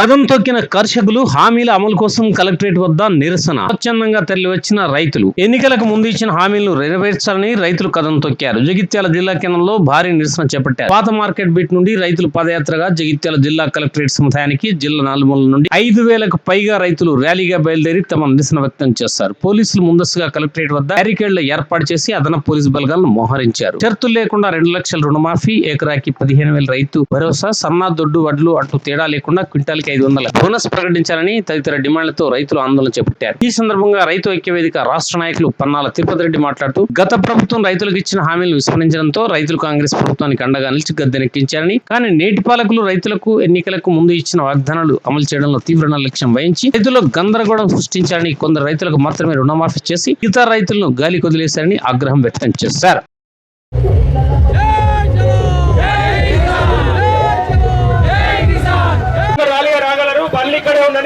కథం తొక్కిన కర్షకులు హామీల అమలు కోసం కలెక్టరేట్ వద్ద నిరసన. స్వచ్ఛందంగా తరలి వచ్చిన రైతులు. ఎన్నికలకు ముందు ఇచ్చిన హామీలను నెరవేర్చాలని రైతులు కథం తొక్కారు. జగిత్యాల జిల్లా కేంద్రంలో భారీ నిరసన చేపట్టారు. పాత మార్కెట్ బీట్ నుండి రైతులు పదయాత్రగా జగిత్యాల జిల్లా కలెక్టరేట్ సముదాయానికి జిల్లా నలుమూల నుండి ఐదు వేలకు పైగా రైతులు ర్యాలీగా బయలుదేరి తమ నిరసన వ్యక్తం చేస్తారు. పోలీసులు ముందస్తుగా కలెక్టరేట్ వద్ద బ్యారికేడ్లు ఏర్పాటు చేసి అదనపు పోలీసు బలగాలను మోహరించారు. షరతులు లేకుండా రెండు లక్షల రుణమాఫీ ఎకరాకి పదిహేను వేల రైతు భరోసా సన్నా దొడ్డు వడ్లు అట్లు తేడా లేకుండా క్వింటాల్కి ఐదు వందల బోనస్ ప్రకటించాలని తదితర డిమాండ్లతో రైతులు ఆందోళన చేపట్టారు. ఈ సందర్భంగా రైతు ఐక్య వేదిక రాష్ట్ర నాయకులు పన్నాల తిరుపతి రెడ్డి మాట్లాడుతూ గత ప్రభుత్వం రైతులకు ఇచ్చిన హామీలను విస్మరించడంతో రైతులు కాంగ్రెస్ ప్రభుత్వానికి అండగా నిలిచి గద్దెనెక్కించారని కానీ నేటి పాలకులు రైతులకు ఎన్నికలకు ముందు ఇచ్చిన వాగ్దానాలు అమలు చేయడంలో తీవ్ర నిర్లక్ష్యం వహించి రైతుల్లో గందరగోళం సృష్టించారని కొందరు రైతులకు మాత్రమే రుణమాఫీ చేసి ఇతర రైతులను గాలి కొదిలేశారని ఆగ్రహం వ్యక్తం చేశారు.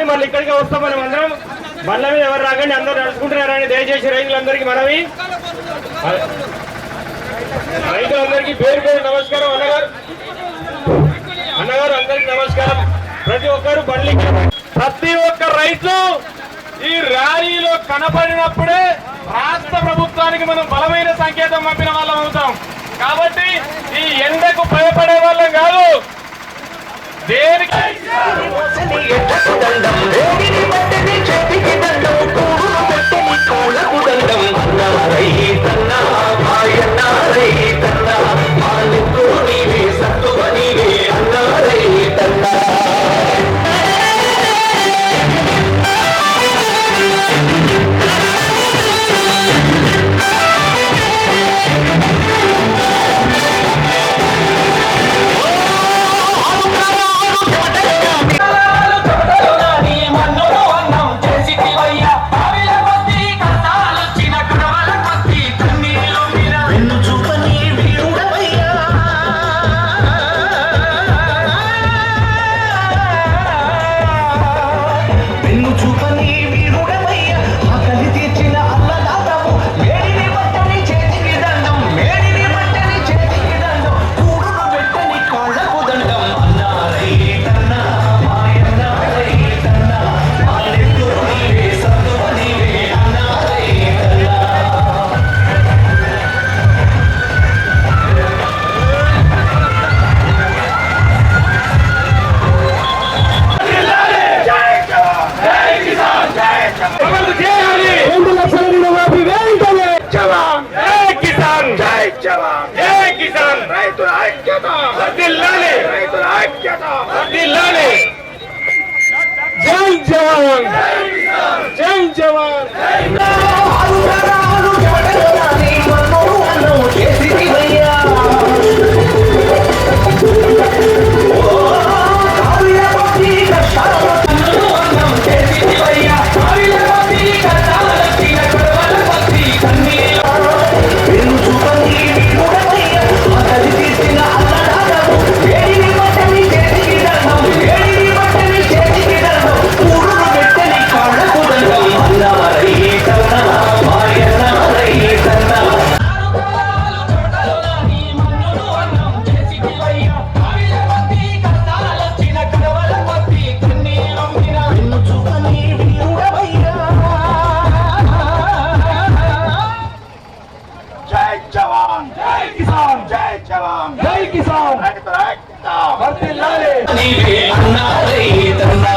రాకండి మళ్ళీ ఇక్కడికే వస్తాం మనం అందరం బండ్ల మీద ఎవరు రాకండి అందరూ నడుచుకుంటున్నారని దయచేసి రైతులందరికీ మనవి. రైతులందరికీ పేరు పేరు నమస్కారం అన్నగారు. అన్నగారు అందరికీ నమస్కారం. ప్రతి ఒక్కరు బండ్లు ప్రతి ఒక్క రైతు ఈ ర్యాలీలో కనపడినప్పుడే రాష్ట్ర ప్రభుత్వానికి మనం బలమైన సంకేతం పంపిన వాళ్ళం అవుతాం. కాబట్టి ఈ ఎండకు భయపడే వాళ్ళం కాదు. దేనికి? వెన్ను జై జవాన్ జై కిసాన్! రైతుల ఐక్యత! వర్ధిల్లాలి రైతుల ఐక్యత! వర్ధిల్లాలి జై జవాన్! జై జవాన్! ఆరుతరాలు జడగరాని వర్ధిల్లాలి నీవే అన్నారై తన్నా.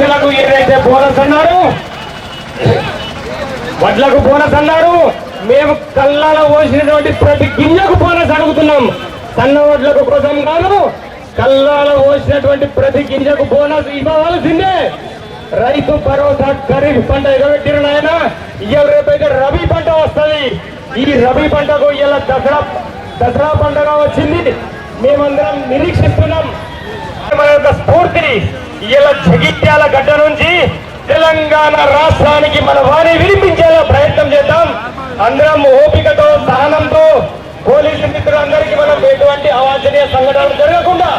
రైతులకు ఏదైతే బోనస్ అన్నారు వడ్లకు బోనస్ అన్నారు మేము కళ్ళలో పోసినటువంటి ప్రతి గింజకు బోనస్ అడుగుతున్నాం. సన్న వడ్లకు కోసం కాదు కళ్ళలో పోసినటువంటి ప్రతి గింజకు బోనస్ ఇవ్వవలసిందే. రైతు భరోసా ఖరీఫ్ పంట ఎగబెట్టిన నాయన ఇవాళ రేపైతే రబీ పంట వస్తుంది. ఈ రబీ పంటకు ఇలా దసరా దసరా పంటగా వచ్చింది. మేమందరం నిరీక్షిస్తున్నాం. మన యొక్క స్ఫూర్తిని ఇలా జగిత్యాల గడ్డ నుంచి తెలంగాణ రాష్ట్రానికి మన వాణి వినిపించేలా ప్రయత్నం చేద్దాం. అందరం ఓపికతో సహనంతో పోలీసు మిత్రులందరికీ మనం ఎటువంటి అవాంఛనీయ సంఘటనలు జరగకుండా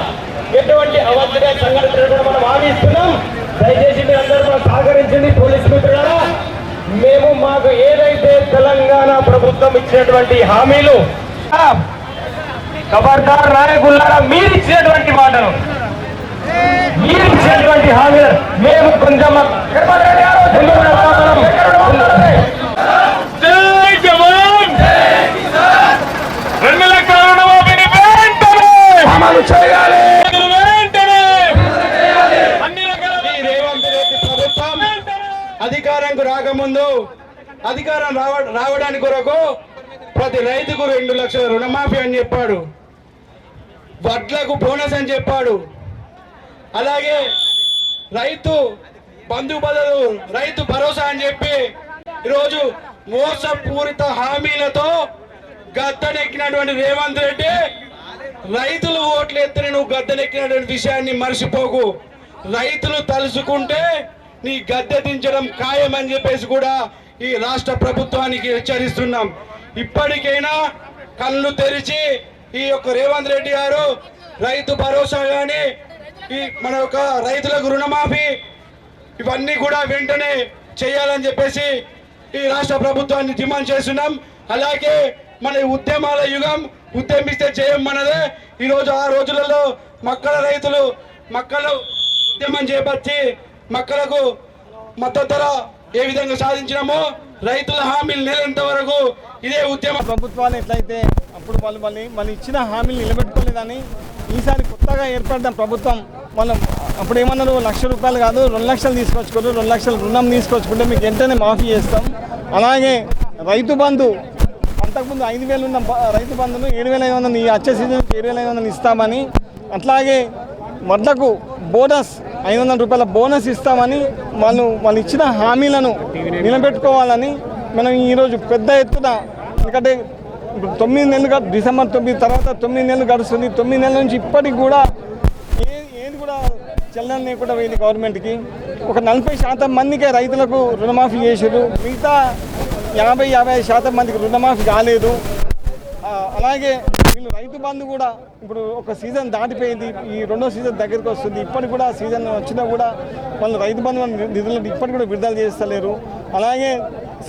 ఎటువంటి అవాంఛనీయ సంఘటనలు మనం ఆవిస్తున్నాం దయచేసి మీరందరూ మనం సహకరించింది పోలీసు మిత్రులారా. మేము మాకు ఏదైతే తెలంగాణ ప్రభుత్వం ఇచ్చినటువంటి హామీలు ఆ, ఖబర్దార్ నాయకులారా మీరు ఇచ్చినటువంటి మాటలు. మీరు ఇచ్చినటువంటి హామీలు మేము కొంచెం అమలు చేయాలి. అధికారంకు రాకముందు అధికారం రావ రావడానికి కొరకు ప్రతి రైతుకు రెండు లక్షల రుణమాఫీ అని చెప్పాడు. వడ్లకు బోనస్ అని చెప్పాడు. అలాగే రైతు బంధు బదులు రైతు భరోసా అని చెప్పి ఈరోజు మోసపూరిత హామీలతో గద్దెనెక్కినటువంటి రేవంత్ రెడ్డి రైతులు ఓట్లు ఎత్తిన నువ్వు గద్దెనెక్కినటువంటి విషయాన్ని మర్చిపోకు. రైతులు తలుసుకుంటే నీ గద్దె దించడం ఖాయమని చెప్పేసి కూడా ఈ రాష్ట్ర ప్రభుత్వానికి హెచ్చరిస్తున్నాం. ఇప్పటికైనా కళ్ళు తెరిచి ఈ యొక్క రేవంత్ రెడ్డి గారు రైతు భరోసా కానీ ఈ మన యొక్క రైతులకు రుణమాఫీ ఇవన్నీ కూడా వెంటనే చేయాలని చెప్పేసి ఈ రాష్ట్ర ప్రభుత్వాన్ని డిమాండ్ చేస్తున్నాం. అలాగే మన ఉద్యమాల యుగం ఉద్యమిస్తే చేయం మనదే ఈరోజు ఆ రోజులలో మక్కల రైతులు మక్కలు ఉద్యమం చేపట్టి మక్కలకు మద్దతు ధర ఏ విధంగా సాధించినామో రైతుల హామీలు నెలంత వరకు ఇదే ఉద్యమం ప్రభుత్వాలు ఎట్లయితే అప్పుడు వాళ్ళు మళ్ళీ మళ్ళీ ఇచ్చిన హామీలు నిలబెట్టుకోలేదని ఈసారి కొత్తగా ఏర్పడిన ప్రభుత్వం మనం అప్పుడు ఏమన్నారు లక్ష రూపాయలు కాదు రెండు లక్షలు తీసుకొచ్చుకోరు రెండు లక్షలు రుణం తీసుకొచ్చుకుంటే మీకు వెంటనే మాఫీ చేస్తాం. అలాగే రైతు బంధు అంతకుముందు ఐదు వేలు ఉన్న రైతు బంధును ఏడు వేల ఐదు వందలు వచ్చే సీజన్కి ఏడు వేల ఐదు వందలు ఇస్తామని అట్లాగే వడ్లకు బోనస్ ఐదు వందల రూపాయల బోనస్ ఇస్తామని వాళ్ళు వాళ్ళు ఇచ్చిన హామీలను నిలబెట్టుకోవాలని మనం ఈరోజు పెద్ద ఎత్తున ఎందుకంటే ఇప్పుడు తొమ్మిది నెలలు డిసెంబర్ తొమ్మిది తర్వాత తొమ్మిది నెలలు గడుస్తుంది. తొమ్మిది నెలల నుంచి ఇప్పటికి కూడా ఏది కూడా చెల్లని కూడా పోయింది గవర్నమెంట్కి. ఒక నలభై శాతం మందికే రైతులకు రుణమాఫీ చేసారు మిగతా యాభై యాభై శాతం మందికి రుణమాఫీ కాలేదు. అలాగే వీళ్ళు రైతు బంధు కూడా ఇప్పుడు ఒక సీజన్ దాటిపోయింది. ఈ రెండో సీజన్ దగ్గరికి వస్తుంది. ఇప్పటికి కూడా సీజన్ వచ్చినా కూడా వాళ్ళు రైతు బంధు నిధులు ఇప్పటికి కూడా విడుదల చేస్తలేరు. అలాగే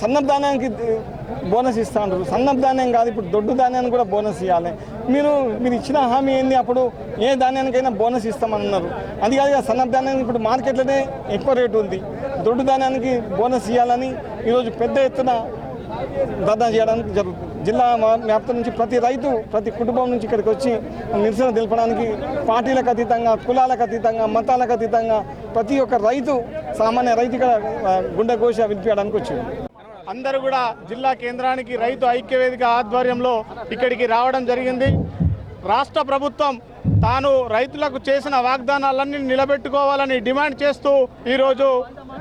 సన్నపు బోనస్ ఇస్తాండ్రు సన్న ధాన్యం కాదు ఇప్పుడు దొడ్డు ధాన్యాన్ని కూడా బోనస్ ఇవ్వాలి మీరు మీరు ఇచ్చిన హామీ ఏంది? అప్పుడు ఏ ధాన్యానికైనా బోనస్ ఇస్తామన్నారు. అది కాదు సన్న ధాన్యం ధాన్యానికి ఇప్పుడు మార్కెట్లోనే ఎక్కువ రేటు ఉంది. దొడ్డు ధాన్యానికి బోనస్ ఇవ్వాలని ఈరోజు పెద్ద ఎత్తున ధర్నా చేయడానికి జరుగుతుంది జిల్లా వ్యాప్తం నుంచి ప్రతి రైతు ప్రతి కుటుంబం నుంచి ఇక్కడికి వచ్చి నిరసన తెలపడానికి పార్టీలకు అతీతంగా కులాలకు అతీతంగా మతాలకు అతీతంగా ప్రతి ఒక్క రైతు సామాన్య రైతు ఇక్కడ గుండె కోసి వినిపించడానికి వచ్చింది. అందరూ కూడా జిల్లా కేంద్రానికి రైతు ఐక్యవేదిక ఆధ్వర్యంలో ఇక్కడికి రావడం జరిగింది. రాష్ట్ర ప్రభుత్వం తాను రైతులకు చేసిన వాగ్దానాలన్నీ నిలబెట్టుకోవాలని డిమాండ్ చేస్తూ ఈరోజు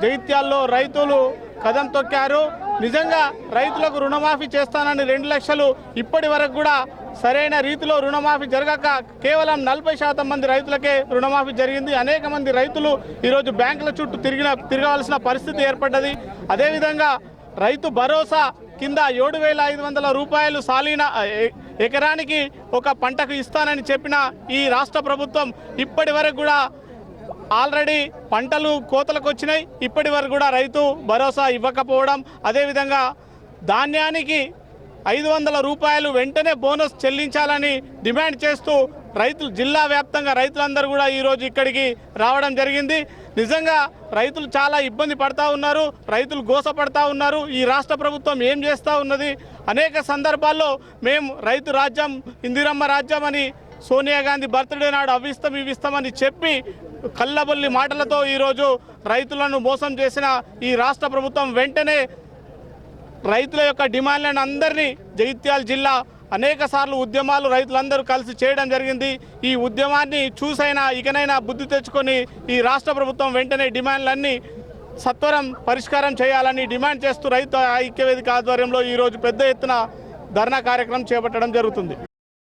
జైత్యాల్లో రైతులు కదం తొక్కారు. నిజంగా రైతులకు రుణమాఫీ చేస్తానని రెండు లక్షలు ఇప్పటి వరకు కూడా సరైన రీతిలో రుణమాఫీ జరగక కేవలం నలభై శాతం మంది రైతులకే రుణమాఫీ జరిగింది. అనేక మంది రైతులు ఈరోజు బ్యాంకుల చుట్టూ తిరిగిన తిరగాల్సిన పరిస్థితి ఏర్పడ్డది. అదేవిధంగా రైతు భరోసా కింద ఏడు వేల ఐదు వందల రూపాయలు సాలీన ఎ- ఎకరానికి ఒక పంటకు ఇస్తానని చెప్పిన ఈ రాష్ట్ర ప్రభుత్వం ఇప్పటి వరకు కూడా ఆల్రెడీ పంటలు కోతలకు వచ్చినాయి. ఇప్పటి వరకు కూడా రైతు భరోసా ఇవ్వకపోవడం అదేవిధంగా ధాన్యానికి ఐదు వందల రూపాయలు వెంటనే బోనస్ చెల్లించాలని డిమాండ్ చేస్తూ రైతులు జిల్లా వ్యాప్తంగా రైతులందరూ కూడా ఈరోజు ఇక్కడికి రావడం జరిగింది. నిజంగా రైతులు చాలా ఇబ్బంది పడతా ఉన్నారు రైతులు గోసపడతా ఉన్నారు. ఈ రాష్ట్ర ప్రభుత్వం ఏం చేస్తూ ఉన్నది? అనేక సందర్భాల్లో మేము రైతు రాజ్యం ఇందిరమ్మ రాజ్యం అని సోనియా గాంధీ బర్త్డే నాడు అవిస్తాం ఇవిస్తామని చెప్పి కల్లబొల్లి మాటలతో ఈరోజు రైతులను మోసం చేసిన ఈ రాష్ట్ర ప్రభుత్వం వెంటనే రైతుల యొక్క డిమాండ్లను అందరినీ జగిత్యాల జిల్లా అనేక సార్లు ఉద్యమాలు రైతులందరూ కలిసి చేయడం జరిగింది. ఈ ఉద్యమాన్ని చూసైనా ఇకనైనా బుద్ధి తెచ్చుకొని ఈ రాష్ట్ర ప్రభుత్వం వెంటనే డిమాండ్లన్నీ సత్వరం పరిష్కారం చేయాలని డిమాండ్ చేస్తూ రైతు ఐక్యవేదిక ఆధ్వర్యంలో ఈరోజు పెద్ద ఎత్తున ధర్నా కార్యక్రమం చేపట్టడం జరుగుతుంది.